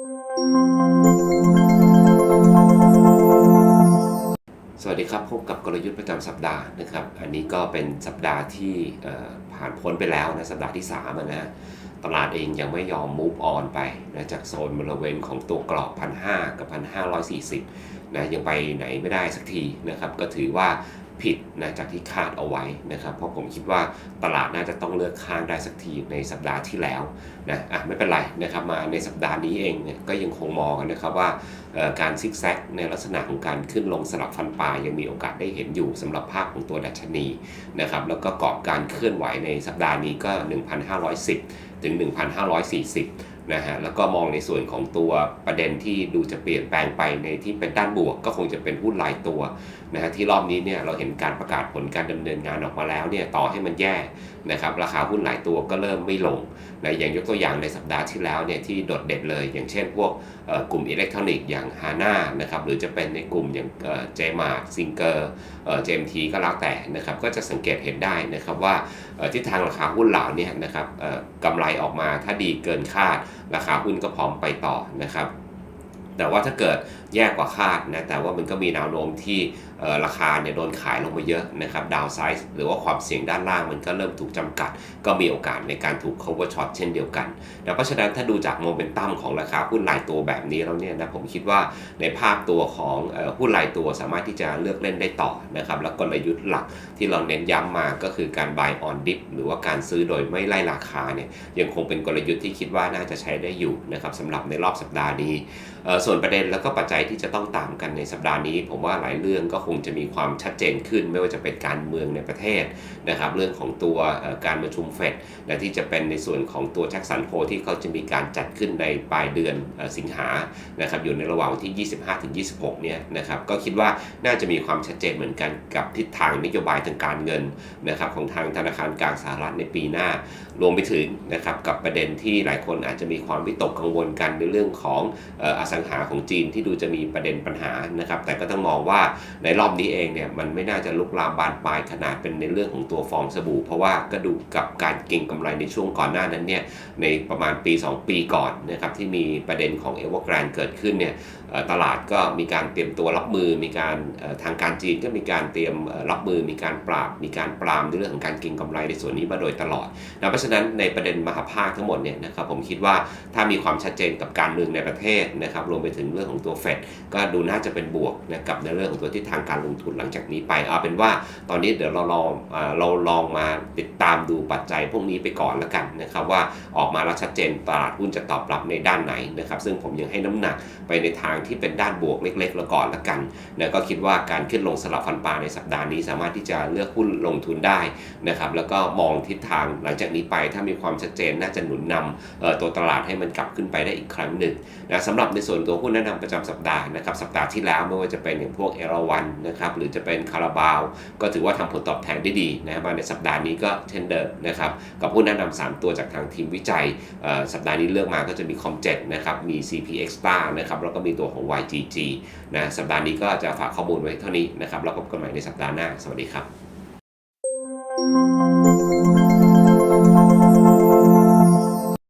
สวัสดีครับ พบกับกลยุทธ์ประจำสัปดาห์นะครับ อันนี้ก็เป็นสัปดาห์ที่ผ่านพ้นไปแล้วนะสัปดาห์ที่3นะตลาดเองยังไม่ยอม move on ไปนะจากโซนบริเวณของตัวกรอบ1,500 กับ 1,540นะยังไปไหนไม่ได้สักทีนะครับ ก็ถือว่า ผิดนะจากที่คาดเอาไว้นะครับ เพราะผมคิดว่าตลาดน่าจะต้องเลือกข้างได้สักทีในสัปดาห์ที่แล้วนะอะไม่เป็นไรนะครับมาในสัปดาห์นี้เองเนี่ยก็ยังคงมองกันนะครับว่าการซิกแซกในลักษณะของการขึ้นลงสลับฟันปลายยังมีโอกาสได้เห็นอยู่สำหรับภาพของตัวดัชนีนะครับแล้วก็กรอบการเคลื่อนไหวในสัปดาห์นี้ก็ 1,510 ถึง 1,540 นะฮะแล้วก็มองในส่วนของตัวประเด็นที่ดูจะเปลี่ยนแปลงไปในที่เป็นด้านบวก ก็คงจะเป็นหุ้นรายตัวนะฮะที่รอบนี้เนี่ยเราเห็นการประกาศผลการดำเนินงานออกมาแล้วเนี่ยต่อให้มันแย่นะครับราคาหุ้นหลายตัวก็เริ่มไม่ลงนะอย่างยกตัวอย่างในสัปดาห์ที่แล้วเนี่ยที่โดดเด่นเลย อย่างเช่นพวกกลุ่มอิเล็กทรอนิกส์อย่างฮาน่านะครับหรือจะเป็นในกลุ่มอย่างเจมาร์ซิงเกอร์เจมทีก็แล้วแต่นะครับก็จะสังเกตเห็นได้นะครับว่าทิศทางราคาหุ้นเหล่านี้นะครับกำไรออกมาถ้าดีเกินคาด ราคาหุ้นก็พร้อมไปต่อนะครับ แต่ว่าถ้าเกิดแย่กว่าคาดนะแต่ว่ามันก็มีแนวโน้มที่ราคาเนี่ยโดนขายลงมาเยอะนะครับดาวไซส์หรือว่าความเสี่ยงด้านล่างมันก็เริ่มถูกจำกัด ก็มีโอกาสในการถูก cover short เช่นเดียวกันนะเพราะฉะนั้นถ้าดูจากโมเมนตัมของราคาหุ้นรายตัวแบบนี้แล้วเนี่ยนะผมคิดว่าในภาพตัวของหุ้นรายตัวสามารถที่จะเลือกเล่นได้ต่อนะครับแล้วกลยุทธ์หลักที่เราเน้นย้ำมาก็คือการ buy on dip หรือว่าการซื้อโดยไม่ไล่ราคาเนี่ยยังคงเป็นกลยุทธ์ที่คิดว่าน่าจะใช้ได้อยู่นะครับสำหรับในรอบสัปดาห์นี้เอ่อส่วนประเด็นแล้วก็ปัจจัยที่จะต้องตามกันในสัปดาห์นี้ ผมว่าหลายเรื่องก็คงจะมีความชัดเจนขึ้น ไม่ว่าจะเป็นการเมืองในประเทศนะครับเรื่องของตัวการประชุมเฟดและที่จะเป็นในส่วนของตัวแจ็คสันโฮที่เขาจะมีการจัดขึ้นในปลายเดือนสิงหานะครับอยู่ในระหว่างที่ 25-26 เนี่ยนะครับก็คิดว่าน่าจะมีความชัดเจนเหมือนกันกับทิศทางนโยบายทางการเงินนะครับของทางธนาคารกลางสหรัฐในปีหน้ารวมไปถึงนะครับกับประเด็นที่หลายคนอาจจะมีความวิตกกังวลกันในเรื่องของอสังหาของจีนที่ดูจะมีประเด็นปัญหานะครับ แต่ก็ต้องมองว่าในรอบนี้เองเนี่ยมันไม่น่าจะลุกลามบานปลายขนาดเป็นในเรื่องของตัวฟองสบู่ เพราะว่าก็ดูกับการเก็งกำไรในช่วงก่อนหน้านั้นเนี่ยในประมาณปี 2 ปีก่อนนะครับที่มีประเด็นของเอเวอร์แกรนเกิดขึ้นเนี่ยตลาดก็มีการเตรียมตัวรับมือ มีการทางการจีนก็มีการเตรียมเอ่อรับมือ มีการปราบ มีการปรามในเรื่องของการเก็งกำไรในส่วนนี้มาโดยตลอดนะเพราะฉะนั้นในประเด็นมหาภาคทั้งหมดเนี่ยนะครับผมคิดว่าถ้ามีความชัดเจนกับการเมืองในประเทศนะครับรวมไปถึงเรื่องของตัวเฟดก็ดูน่าจะเป็นบวกนะกับในเรื่องของตัวทิศทางการลงทุนหลังจากนี้ไปเอาเป็นว่าตอนนี้เดี๋ยวเราลองเราลองมาติดตามดูปัจจัยพวกนี้ไปก่อนแล้วกันนะครับว่าออกมาแล้วชัดเจนตลาดหุ้นจะตอบรับในด้านไหนนะครับซึ่งผมยังให้น้ำหนักไปในทางที่เป็นด้านบวกเล็กๆแล้วก่อนละกันนะก็คิดว่าการขึ้นลงสลับฟันปลาในสัปดาห์นี้ สามารถที่จะเลือกหุ้นลงทุนได้นะครับแล้วก็มองทิศทางหลังจากนี้ไปถ้ามีความชัดเจนน่าจะหนุนนำตัวตลาดให้มันกลับขึ้นไปได้อีกครั้งหนึ่งนะสำหรับในส่วนตัวหุ้นแนะนำประจำสัปดาห์นะครับสัปดาห์ที่แล้วไม่ว่าจะเป็นอย่างพวกเอราวันนะครับหรือจะเป็นคาราบาว ก็ถือว่าทำผลตอบแทนได้ดีนะครับมาในสัปดาห์นี้ก็เช่นเดิมนะครับกับหุ้นแนะนำ3ตัวจากทางทีมวิจัยสัปดาห์นี้เลือกมาก็จะมีคอมเจ็ดนะครับมี CP Extra นะครับแล้วก็มีตัวของ YGG นะสัปดาห์นี้ก็จะฝากข้อมูลไว้เท่านี้นะครับแล้วพบกันใหม่ในสัปดาห์หน้า สวัสดีครับ